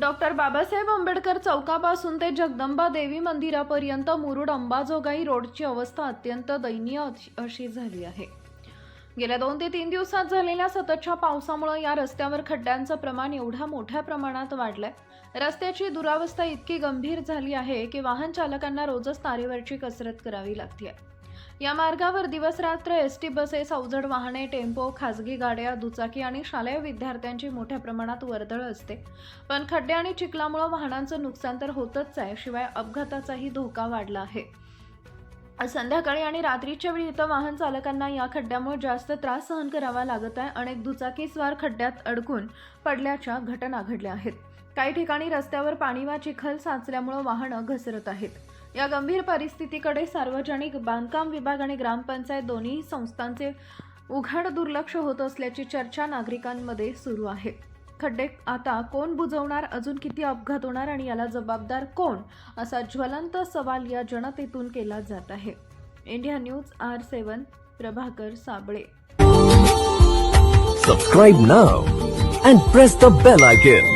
Doctor Babasaheb Ambedkar चौकापासून ते जगदंबा देवी मंदिरापर्यंत मुरुड अंबाजोगाई रोडची अवस्था अत्यंत दयनीय अशी- अशी झाली आहे. गेल्या दोन ते तीन दिवसात झालेल्या सततच्या पावसामुळे या रस्त्यावर खड्ड्यांचं प्रमाण एवढ्या मोठ्या प्रमाणात वाढलंय. रस्त्याची दुरावस्था इतकी गंभीर झाली आहे की वाहन चालकांना रोजच तारेवरची कसरत करावी लागते या मार्गावर दिवस रात्र एस टी बसेस अवजड वाहने टेम्पो खासगी गाड्या दुचाकी आणि शालेय विद्यार्थ्यांची मोठ्या प्रमाणात वर्दळ असते. पण खड्डे आणि चिखलामुळे वाहनांचं नुकसान तर होतच आहे शिवाय अपघाताचाही धोका वाढला आहे. संध्याकाळी आणि रात्रीच्या वेळी इथं वाहन चालकांना या खड्ड्यामुळे जास्त त्रास सहन करावा लागत आहे. अनेक दुचाकीस्वार खड्ड्यात अडकून पडल्याच्या घटना घडल्या आहेत. काही ठिकाणी रस्त्यावर पाणी वा चिखल साचल्यामुळे वाहनं घसरत आहेत. या गंभीर परिस्थितीकडे सार्वजनिक बांधकाम विभाग आणि ग्रामपंचायत दोन्ही संस्थांचे उघाड दुर्लक्ष होत असल्याची चर्चा नागरिकांमध्ये सुरू आहे. खड्डे आता कोण बुजवणार? अजून किती अपघात होणार? आणि याला जबाबदार कोण? असा ज्वलंत सवाल या जनतेतून केला जात आहे. India news R seven Prabhakar Sable. Subscribe now and press the bell icon